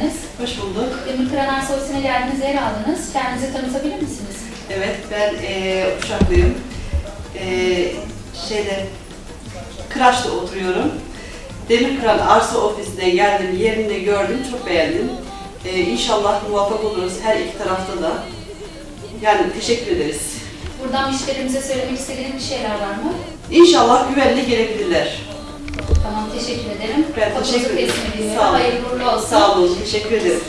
geldiniz. Hoş bulduk. Demirkıran Arsa Ofisi'ne geldiniz, yer aldınız. Kendinizi tanıtabilir misiniz? Evet, ben eee Uşaklıyım. Eee şeyde, Kıraç'ta oturuyorum. Demirkıran Arsa Ofisi'ne geldim, yerini gördüm, çok beğendim. Eee inşallah muvaffak oluruz her iki tarafta da. Yani teşekkür ederiz. Buradan müşterimize söylemek istediğiniz bir şeyler var mı? İnşallah güvenli gelebilirler. Teşekkür ederim. Ben teşekkür ederim. Sağ olun. Hayırlı olsun. Sağ olun, teşekkür ederim.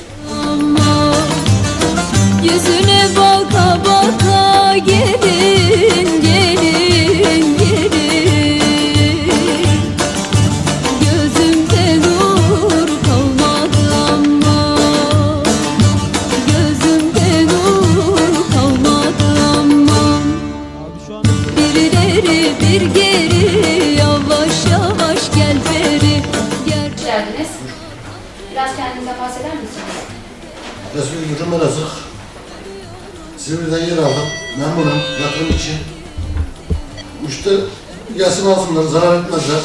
Geldiniz. Biraz kendinizden bahseder misiniz? Resmi Yıldırım Elazığ. Silivri'den yer aldım. Memnunum yatırım için. Müşteri gelsin alsınlar, zarar etmezler.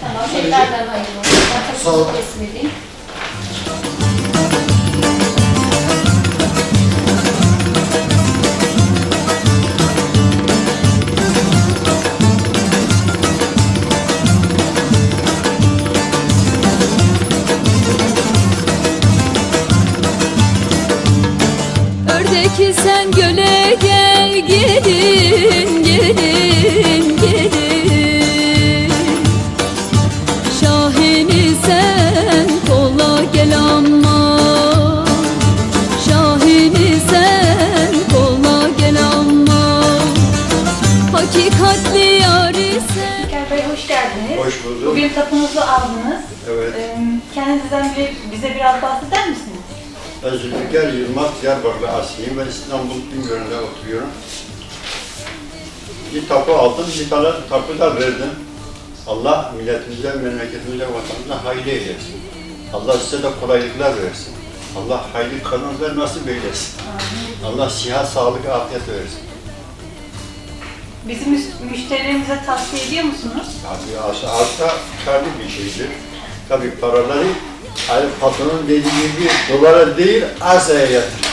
Tamam, tekrardan hayırlı olsun. Sağ olun. Hakikatli yari sen İlker Bey hoş geldiniz. Hoş bulduk. Bugün tapunuzu aldınız. Evet. Ee, Kendinizden bir, bize biraz bahseder misiniz? Ben Zülfikar Yılmaz, Diyarbakır aslıyım. Ben İstanbul Bingöl'ünde oturuyorum. Bir tapu aldım, bir tane tapu da verdim. Allah milletimize, memleketimize, vatanımıza hayırlı eylesin. Allah size de kolaylıklar versin. Allah hayırlı kazançlar nasip eylesin. Allah sihat, sağlık, afiyet versin. Bizim müş- müşterilerimize tavsiye ediyor musunuz? Tabii arsa, arsa karlı bir şeydir. Tabii paraları hani patronun dediği gibi dolara değil arsaya yatır.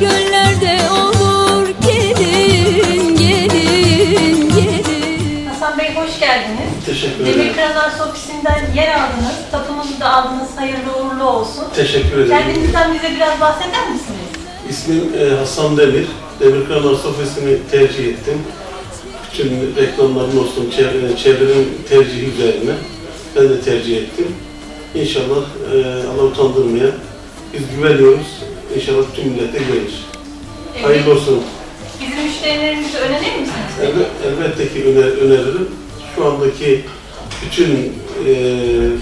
Göllerde olur gelin gelin gelin Hasan Bey hoş geldiniz. Teşekkür ederim. Demirkıran Arsa Ofisi'nden yer aldınız. Tapunuzu da aldınız. Hayırlı uğurlu olsun. Teşekkür ederim. Kendinizden bize biraz bahseder misiniz? İsmim e, Hasan Demir. Demirkıran Arsa Ofisi'ni tercih ettim. Bütün reklamların olsun, çevre, çevrenin tercihi üzerine ben de tercih ettim. İnşallah e, Allah utandırmaya biz güveniyoruz. İnşallah tüm millete güvenir. Hayırlı olsun. Bizim müşterilerimizi önerir misiniz? Elbe- elbette ki öner, öneririm. Şu andaki bütün e,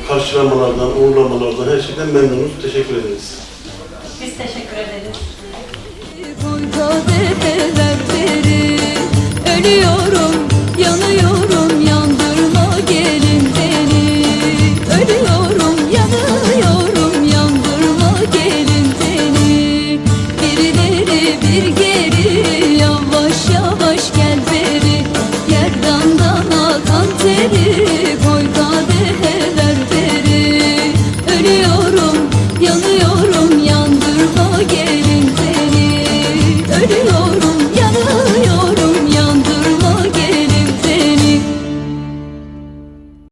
karşılamalardan, uğurlamalardan, her şeyden memnunuz. Teşekkür ederiz. Biz teşekkür ederiz. seni